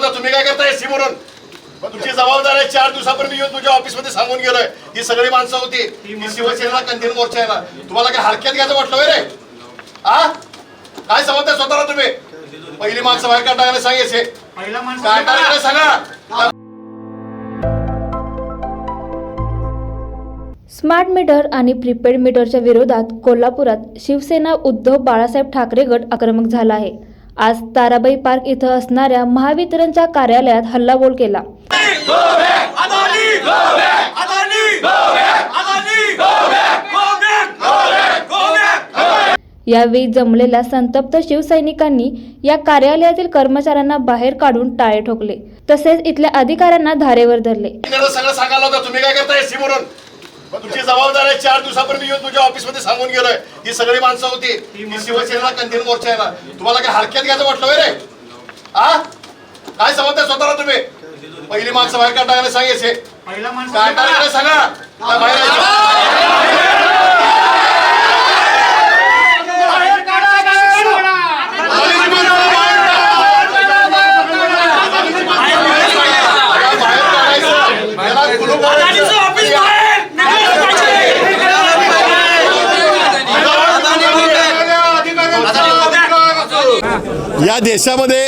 होता तुम्ही काय करताय एसी म्हणून तुमची जबाबदारी आहे चार दिवसापूर्वी येऊन तुझ्या ऑफिसमध्ये सांगून गेलोय. ही सगळी माणसं होती. ही शिवसेनेला कंदील मोर्चा आहे ना तुम्हाला काय हलक्यात घ्यायचं म्हटलं रे? आ? काय समजताय स्वतःला तुम्ही? पहिली माणसं बाहेर काढायला सांगायचे. पहिला माणूस काय सांगा. स्मार्ट मीटर आणि प्रीपेड मीटरच्या विरोधात कोल्हापुरात शिवसेना उद्धव बाळासाहेब ठाकरे गट आक्रमक झाला आहे. आज ताराबाई पार्क इथं असणाऱ्या महावितरणच्या कार्यालयात हल्लाबोल केला. यावेळी जमलेल्या संतप्त शिवसैनिकांनी या कार्यालयातील कर्मचाऱ्यांना बाहेर काढून टाळे ठोकले. तसेच इथल्या अधिकाऱ्यांना धारेवर धरले. सगळं सांगायला होतं. तुम्ही काय करताय? म्हणून तुमची जबाबदारी आहे. चार दिवसापूर्वी येऊन तुझ्या ऑफिसमध्ये सांगून गेलोय. ही सगळी माणसं होती. ही शिवसेनेला कंदील मोर्चा आहे ना तुम्हाला काय हलक्यात घ्यायचं म्हटलं रे? आ? काय समजताय स्वतःला तुम्ही? पहिली माणसं बाहेर काढायला सांगायचे. पहिला माणूस काय सांगा? बाहेर यायचं? काय बाहेर काढायचं? याला कुलूप लावायचं. या देशामध्ये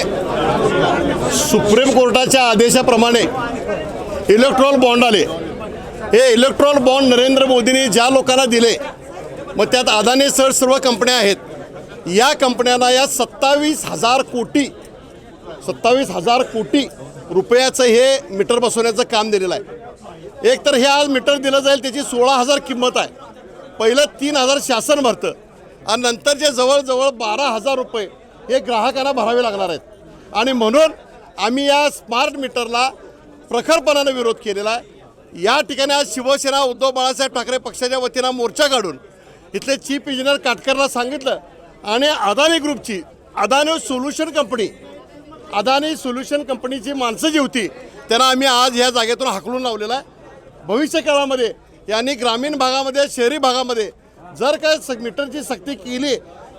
सुप्रीम कोर्टाच्या आदेशाप्रमाणे इलेक्ट्रॉल बॉन्ड आले. हे इलेक्ट्रॉल बॉन्ड नरेंद्र मोदींनी ज्या लोकांना दिले मग त्यात अदानी सर सर्व कंपन्या आहेत. या कंपन्यांना या सत्तावीस हजार कोटी सत्तावीस हजार कोटी रुपयाचं हे मीटर बसवण्याचं काम दिलेलं आहे. एक तर हे आज मीटर दिलं जाईल त्याची सोळा हजार किंमत आहे. पहिलं तीन हजार शासन भरतं. आणि नंतरचे जवळजवळ बारा हजार रुपये हे ग्राहकांना भरावे लागणार आहेत. आणि म्हणून आम्ही या स्मार्ट मीटरला प्रखरपणानं विरोध केलेला आहे. या ठिकाणी आज शिवसेना उद्धव बाळासाहेब ठाकरे पक्षाच्या वतीनं मोर्चा काढून इथले चीफ इंजिनियर काटकरला सांगितलं आणि Adani ग्रुपची Adani solution company Adani solution कंपनीची माणसं जी होती त्यांना आम्ही आज ह्या जागेतून हाकलून लावलेला आहे. भविष्यकाळामध्ये यांनी ग्रामीण भागामध्ये शहरी भागामध्ये जर काय स मीटरची सक्ती केली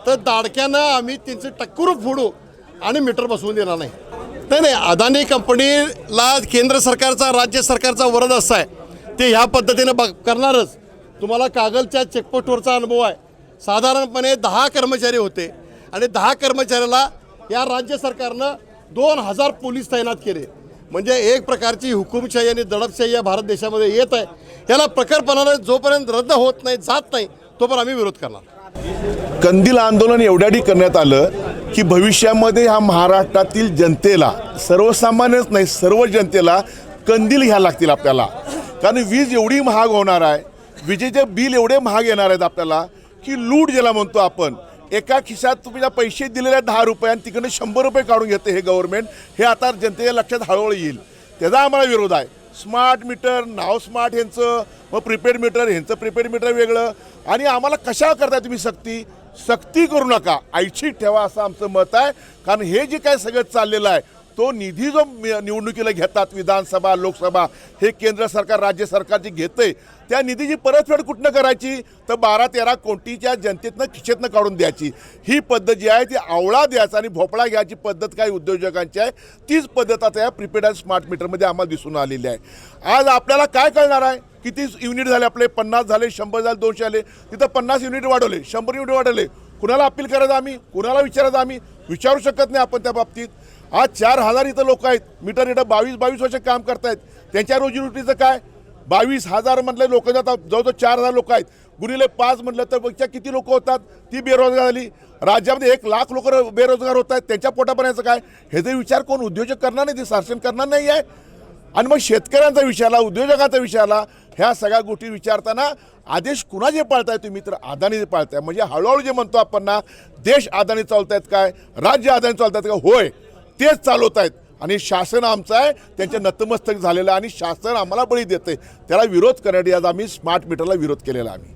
तर दाडक्यानं आम्ही त्यांचे टक्कर फोडू आणि मीटर बसवून देणार नाही. नाही नाही अदानी कंपनीला केंद्र सरकारचा राज्य सरकारचा वरद असा आहे. ते ह्या पद्धतीनं बघ करणारच. तुम्हाला कागलच्या चेकपोस्टवरचा अनुभव आहे. साधारणपणे दहा कर्मचारी होते आणि दहा कर्मचाऱ्याला या राज्य सरकारनं दोन हजार पोलीस तैनात केले. म्हणजे एक प्रकारची हुकुमशाही आणि दडपशाही या भारत देशामध्ये येत आहे. याला प्रकल्पनानं जोपर्यंत रद्द होत नाही जात नाही तोपर्यंत आम्ही विरोध करणार. कंदील आंदोलन एवढ्यासाठी करण्यात आलं की भविष्यामध्ये ह्या महाराष्ट्रातील जनतेला सर्वसामान्यच नाही सर्व जनतेला कंदील घ्या लागतील आपल्याला. कारण वीज एवढी महाग होणार आहे विजेचे बिल एवढे महाग येणार आहेत आपल्याला की लूट ज्याला म्हणतो आपण एका खिशात तुम्ही पैसे दिलेले आहेत दहा रुपये आणि तिकडे शंभर रुपये काढून घेते हे गव्हर्नमेंट हे आता जनतेच्या लक्षात हळूहळू येईल. त्याचा आम्हाला विरोध आहे. स्मार्ट मीटर नाव स्मार्ट ह्यांचं मग प्रिपेड मीटर ह्यांचं प्रिपेड मीटर वेगळं. आणि आम्हाला कशा करताय तुम्ही सक्ती? सक्ती करू नका. ऐच्छिक ठेवा असं आमचं मत आहे. कारण हे जे काय सगळं चाललेलं आहे तो निधी जो निवडणुकीला घेतात विधानसभा लोकसभा हे केंद्र सरकार राज्य सरकार जे घेतंय त्या निधीची परतफेड कुठनं करायची? तर बारा तेरा कोटीच्या जनतेतनं खिशेतनं काढून द्यायची. ही पद्धत जी आहे ती आवळा द्यायचा आणि भोपळा घ्यायची पद्धत काही उद्योजकांची आहे तीच पद्धत आता या प्रिपेड अँड स्मार्ट मीटरमध्ये आम्हाला दिसून आलेली आहे. आज आपल्याला काय कळणार आहे? किती युनिट झाले आपले? पन्नास झाले शंभर झाले दोनशे आले. तिथं पन्नास युनिट वाढवले शंभर युनिट वाढवले. कुणाला अपील करायचं आम्ही? कुणाला विचारायचं आम्ही? विचारू शकत नाही आपण त्या बाबतीत. आज चार हजार इथं लोक आहेत. मीटर इथं बावीस बावीस वर्ष काम करतायत. त्यांच्या रोजीरोटीचं काय? बावीस हजार म्हटलं लोक जातात. जवळजवळ चार हजार लोक आहेत. गुणिले पाच म्हटलं तर बघच्या किती लोक होतात? ती बेरोजगार झाली. राज्यामध्ये एक लाख लोक बेरोजगार होत आहेत. त्यांच्या पोटापर्यंत काय? ह्याचा विचार कोण उद्योजक करणार नाही ते शासन करणार नाही आहे आणि मग शेतकऱ्यांचा विषय आला उद्योजकाचा विषय आला ह्या सगळ्या गोष्टी विचारताना आदेश कुणाचे पाळताय तुम्ही? तर अदानीचे पाळताय. म्हणजे हळूहळू जे म्हणतो आपण ना देश अदानी चालतायत काय? राज्य अदानी चालतायत का होय तेच चालवत आहेत. आणि शासन आमचं आहे त्यांच्या नतमस्तक झालेलं आणि शासन आम्हाला बळी देते त्याला विरोध करण्यासाठी आज आम्ही स्मार्ट मीटरला विरोध केलेला आम्ही.